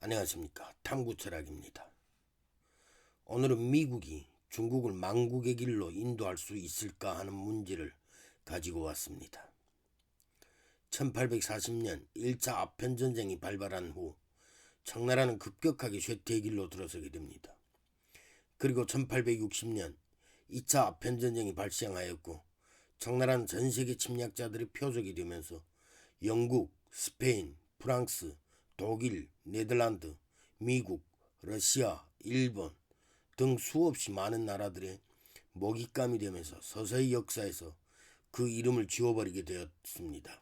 안녕하십니까 탐구 철학입니다. 오늘은 미국이 중국을 망국의 길로 인도할 수 있을까 하는 문제를 가지고 왔습니다. 1840년 1차 아편전쟁이 발발한 후 청나라는 급격하게 쇠퇴의 길로 들어서게 됩니다. 그리고 1860년 2차 아편전쟁이 발생하였고 청나라는 전 세계 침략자들의 표적이 되면서 영국, 스페인, 프랑스, 독일, 네덜란드, 미국, 러시아, 일본 등 수없이 많은 나라들의 먹잇감이 되면서 서서히 역사에서 그 이름을 지워버리게 되었습니다.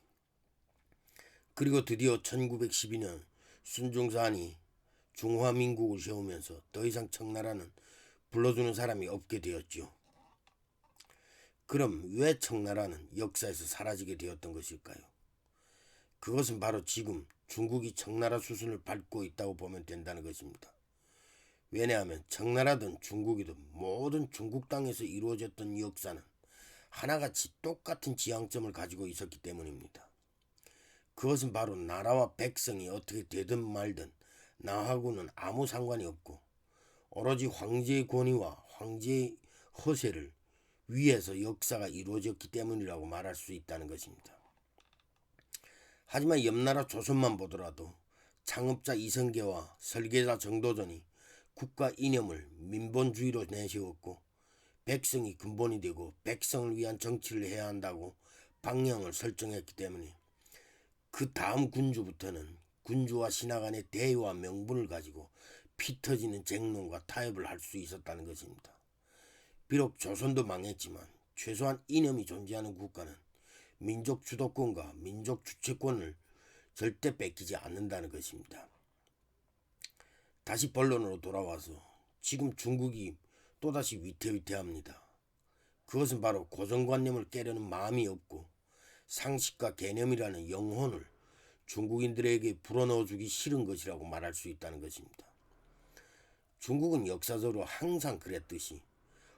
그리고 드디어 1912년 순종산이 중화민국을 세우면서 더 이상 청나라는 불러주는 사람이 없게 되었지요. 그럼 왜 청나라는 역사에서 사라지게 되었던 것일까요? 그것은 바로 지금 중국이 청나라 수순을 밟고 있다고 보면 된다는 것입니다. 왜냐하면 청나라든 중국이든 모든 중국 땅에서 이루어졌던 역사는 하나같이 똑같은 지향점을 가지고 있었기 때문입니다. 그것은 바로 나라와 백성이 어떻게 되든 말든 나하고는 아무 상관이 없고 오로지 황제의 권위와 황제의 허세를 위해서 역사가 이루어졌기 때문이라고 말할 수 있다는 것입니다. 하지만 옆나라 조선만 보더라도 창업자 이성계와 설계자 정도전이 국가 이념을 민본주의로 내세웠고 백성이 근본이 되고 백성을 위한 정치를 해야 한다고 방향을 설정했기 때문에 그 다음 군주부터는 군주와 신하 간의 대의와 명분을 가지고 피 터지는 쟁론과 타협을 할 수 있었다는 것입니다. 비록 조선도 망했지만 최소한 이념이 존재하는 국가는 민족 주도권과 민족 주체권을 절대 뺏기지 않는다는 것입니다. 다시 본론으로 돌아와서 지금 중국이 또다시 위태위태합니다. 그것은 바로 고정관념을 깨려는 마음이 없고 상식과 개념이라는 영혼을 중국인들에게 불어넣어주기 싫은 것이라고 말할 수 있다는 것입니다. 중국은 역사적으로 항상 그랬듯이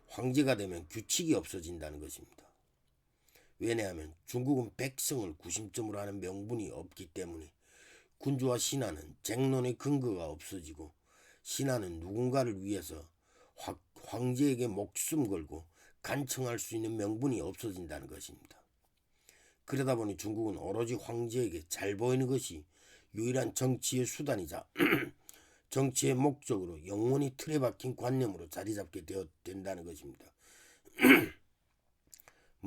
황제가 되면 규칙이 없어진다는 것입니다. 왜냐하면 중국은 백성을 구심점으로 하는 명분이 없기 때문에 군주와 신하는 쟁론의 근거가 없어지고 신하는 누군가를 위해서 황제에게 목숨 걸고 간청할 수 있는 명분이 없어진다는 것입니다. 그러다 보니 중국은 오로지 황제에게 잘 보이는 것이 유일한 정치의 수단이자 정치의 목적으로 영원히 틀에 박힌 관념으로 자리 잡게 되어 된다는 것입니다.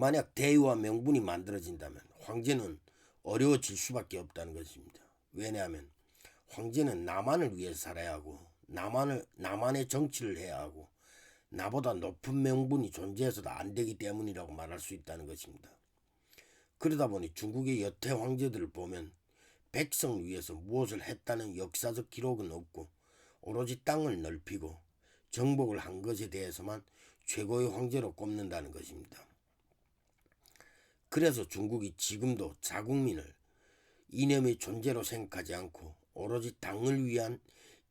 만약 대의와 명분이 만들어진다면 황제는 어려워질 수밖에 없다는 것입니다. 왜냐하면 황제는 나만을 위해 살아야 하고 나만을 나만의 정치를 해야 하고 나보다 높은 명분이 존재해서도 안 되기 때문이라고 말할 수 있다는 것입니다. 그러다 보니 중국의 여태 황제들을 보면 백성을 위해서 무엇을 했다는 역사적 기록은 없고 오로지 땅을 넓히고 정복을 한 것에 대해서만 최고의 황제로 꼽는다는 것입니다. 그래서 중국이 지금도 자국민을 이념의 존재로 생각하지 않고 오로지 당을 위한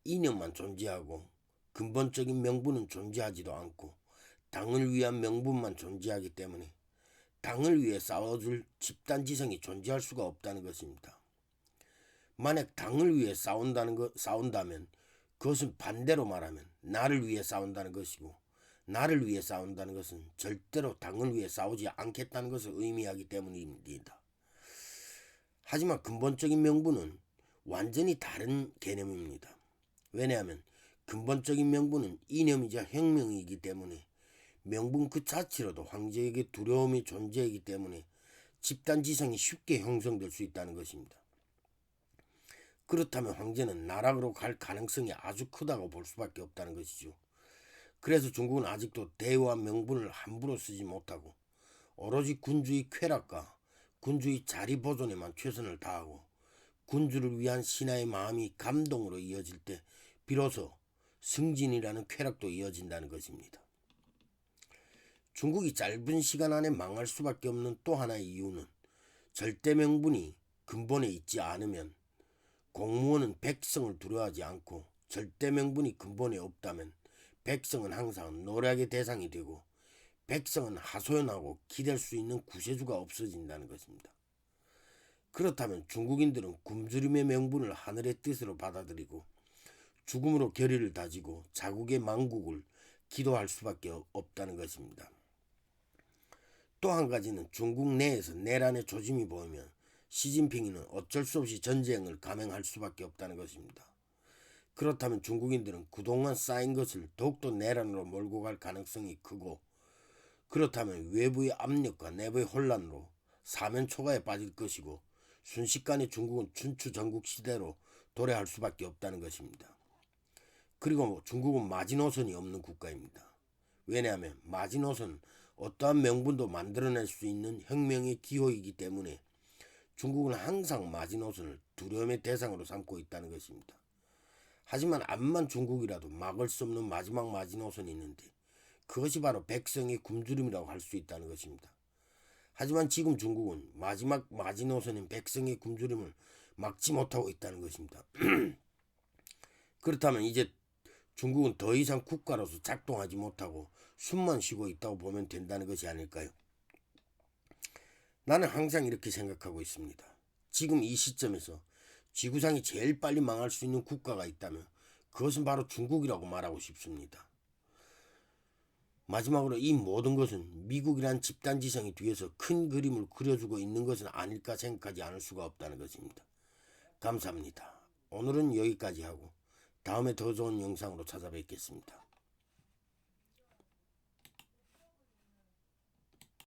이념만 존재하고 근본적인 명분은 존재하지도 않고 당을 위한 명분만 존재하기 때문에 당을 위해 싸워줄 집단지성이 존재할 수가 없다는 것입니다. 만약 당을 위해 싸운다는 것, 싸운다면 그것은 반대로 말하면 나를 위해 싸운다는 것이고 나를 위해 싸운다는 것은 절대로 당을 위해 싸우지 않겠다는 것을 의미하기 때문입니다. 하지만 근본적인 명분은 완전히 다른 개념입니다. 왜냐하면 근본적인 명분은 이념이자 혁명이기 때문에 명분 그 자체로도 황제에게 두려움이 존재하기 때문에 집단 지성이 쉽게 형성될 수 있다는 것입니다. 그렇다면 황제는 나락으로 갈 가능성이 아주 크다고 볼 수밖에 없다는 것이죠. 그래서 중국은 아직도 대와 명분을 함부로 쓰지 못하고 오로지 군주의 쾌락과 군주의 자리 보존에만 최선을 다하고 군주를 위한 신하의 마음이 감동으로 이어질 때 비로소 승진이라는 쾌락도 이어진다는 것입니다. 중국이 짧은 시간 안에 망할 수밖에 없는 또 하나의 이유는 절대 명분이 근본에 있지 않으면 공무원은 백성을 두려워하지 않고 절대 명분이 근본에 없다면 백성은 항상 노력의 대상이 되고 백성은 하소연하고 기댈 수 있는 구세주가 없어진다는 것입니다. 그렇다면 중국인들은 굶주림의 명분을 하늘의 뜻으로 받아들이고 죽음으로 결의를 다지고 자국의 망국을 기도할 수밖에 없다는 것입니다. 또 한 가지는 중국 내에서 내란의 조짐이 보이면 시진핑이는 어쩔 수 없이 전쟁을 감행할 수밖에 없다는 것입니다. 그렇다면 중국인들은 그동안 쌓인 것을 더욱더 내란으로 몰고 갈 가능성이 크고 그렇다면 외부의 압력과 내부의 혼란으로 사면 초가에 빠질 것이고 순식간에 중국은 춘추 전국 시대로 도래할 수밖에 없다는 것입니다. 그리고 중국은 마지노선이 없는 국가입니다. 왜냐하면 마지노선 어떠한 명분도 만들어낼 수 있는 혁명의 기호이기 때문에 중국은 항상 마지노선을 두려움의 대상으로 삼고 있다는 것입니다. 하지만 암만 중국이라도 막을 수 없는 마지막 마지노선이 있는데 그것이 바로 백성의 굶주림이라고 할 수 있다는 것입니다. 하지만 지금 중국은 마지막 마지노선인 백성의 굶주림을 막지 못하고 있다는 것입니다. 그렇다면 이제 중국은 더 이상 국가로서 작동하지 못하고 숨만 쉬고 있다고 보면 된다는 것이 아닐까요? 나는 항상 이렇게 생각하고 있습니다. 지금 이 시점에서 지구상이 제일 빨리 망할 수 있는 국가가 있다면 그것은 바로 중국이라고 말하고 싶습니다. 마지막으로 이 모든 것은 미국이란 집단 지성이 뒤에서 큰 그림을 그려주고 있는 것은 아닐까 생각하지 않을 수가 없다는 것입니다. 감사합니다. 오늘은 여기까지 하고 다음에 더 좋은 영상으로 찾아뵙겠습니다.